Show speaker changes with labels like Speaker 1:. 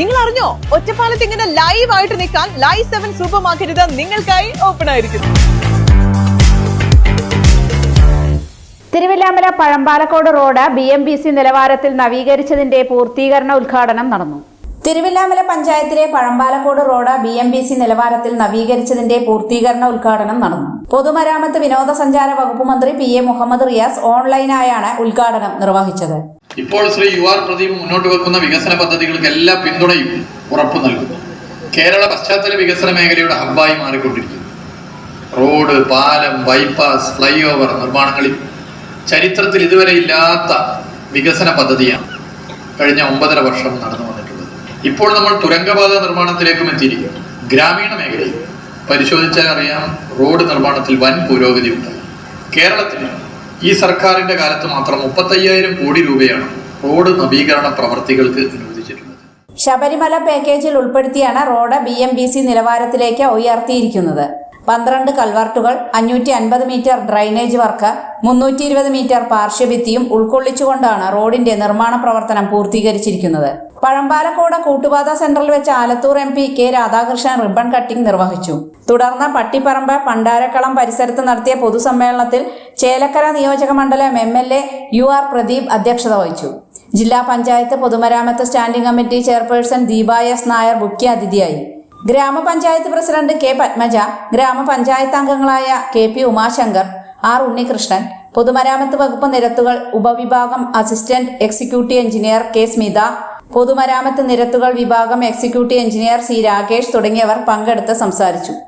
Speaker 1: നിങ്ങൾ അറിഞ്ഞോ ഒറ്റപ്പാലത്ത് ഇങ്ങനെ ലൈവ് ആയിട്ട് നിൽക്കാൻ ലൈവ് സെവൻ സൂപ്പർ മാർക്കറ്റ് നിങ്ങൾക്കായി ഓപ്പൺ ആയിരിക്കുന്നു.
Speaker 2: Thiruvilwamala Pazhambalacode road B M B C നിലവാരത്തിൽ നവീകരിച്ചതിന്റെ പൂർത്തീകരണ ഉദ്ഘാടനം നടന്നു. തിരുവില്ലാമല പഞ്ചായത്തിലെ Pazhambalacode road B M B C നിലവാരത്തിൽ നവീകരിച്ചതിന്റെ പൂർത്തീകരണ ഉദ്ഘാടനം നടന്നു. പൊതുമരാമത്ത് വിനോദസഞ്ചാര വകുപ്പ് മന്ത്രി പി എ മുഹമ്മദ് റിയാസ് ഓൺലൈനായാണ് ഉദ്ഘാടനം നിർവഹിച്ചത്.
Speaker 3: ഇപ്പോൾ ശ്രീ യു ആർ പ്രദീപ് മുന്നോട്ട് വെക്കുന്ന വികസന പദ്ധതികൾക്ക് എല്ലാ പിന്തുണയും ഉറപ്പു നൽകുന്നു. കേരള പശ്ചാത്തല വികസന മേഖലയുടെ ഹബ്ബായി മാറിക്കൊണ്ടിരിക്കുന്നു. റോഡ് പാലം ബൈപ്പാസ് ഫ്ലൈ ഓവർ നിർമ്മാണങ്ങളിൽ ചരിത്രത്തിൽ ഇതുവരെ ഇല്ലാത്ത വികസന പദ്ധതിയാണ് കഴിഞ്ഞ ഒമ്പതര വർഷം നടന്നു വന്നിട്ടുള്ളത്. ഇപ്പോൾ നമ്മൾ തുരങ്കപാത നിർമ്മാണത്തിലേക്കും എത്തിയിരിക്കുന്നു. ഗ്രാമീണ മേഖലയിൽ പരിശോധിച്ചാൽ അറിയാം റോഡ് നിർമ്മാണത്തിൽ വൻ പുരോഗതി ഉണ്ടായി. കേരളത്തിൽ ഈ സർക്കാരിന്റെ കാലത്ത് മാത്രം മുപ്പത്തയ്യായിരം കോടി രൂപയാണ് റോഡ് നവീകരണ പ്രവർത്തികൾക്ക് അനുവദിച്ചിട്ടുള്ളത്.
Speaker 2: ശബരിമല പാക്കേജിൽ ഉൾപ്പെടുത്തിയാണ് road B M B C നിലവാരത്തിലേക്ക് ഉയർത്തിയിരിക്കുന്നത്. പന്ത്രണ്ട് കൽവർട്ടുകൾ അഞ്ഞൂറ്റി അൻപത് മീറ്റർ ഡ്രൈനേജ് വർക്ക് മുന്നൂറ്റി ഇരുപത് മീറ്റർ പാർശ്വഭിത്തിയും ഉൾക്കൊള്ളിച്ചുകൊണ്ടാണ് റോഡിന്റെ നിർമ്മാണ പ്രവർത്തനം പൂർത്തീകരിച്ചിരിക്കുന്നത്. പഴമ്പാലക്കോട് കൂട്ടുപാത സെന്ററിൽ വെച്ച് Alathur M P K Radhakrishnan ribbon cutting നിർവഹിച്ചു. തുടർന്ന് പട്ടിപ്പറമ്പ് പണ്ടാരക്കളം പരിസരത്ത് നടത്തിയ പൊതുസമ്മേളനത്തിൽ ചേലക്കര നിയോജക മണ്ഡലം M L A U R Pradeep അധ്യക്ഷത വഹിച്ചു. ജില്ലാ പഞ്ചായത്ത് പൊതുമരാമത്ത് standing committee chairperson Deepa S Nair മുഖ്യ അതിഥിയായി. ഗ്രാമപഞ്ചായത്ത് പ്രസിഡന്റ് കെ പത്മജ ഗ്രാമപഞ്ചായത്ത് അംഗങ്ങളായ K P Umashankar R Unnikrishnan പൊതുമരാമത്ത് വകുപ്പ് നിരത്തുകൾ ഉപവിഭാഗം assistant executive engineer K Smitha പൊതുമരാമത്ത് നിരത്തുകൾ വിഭാഗം എക്സിക്യൂട്ടീവ് എഞ്ചിനീയർ സി രാകേഷ് തുടങ്ങിയവർ പങ്കെടുത്ത് സംസാരിച്ചു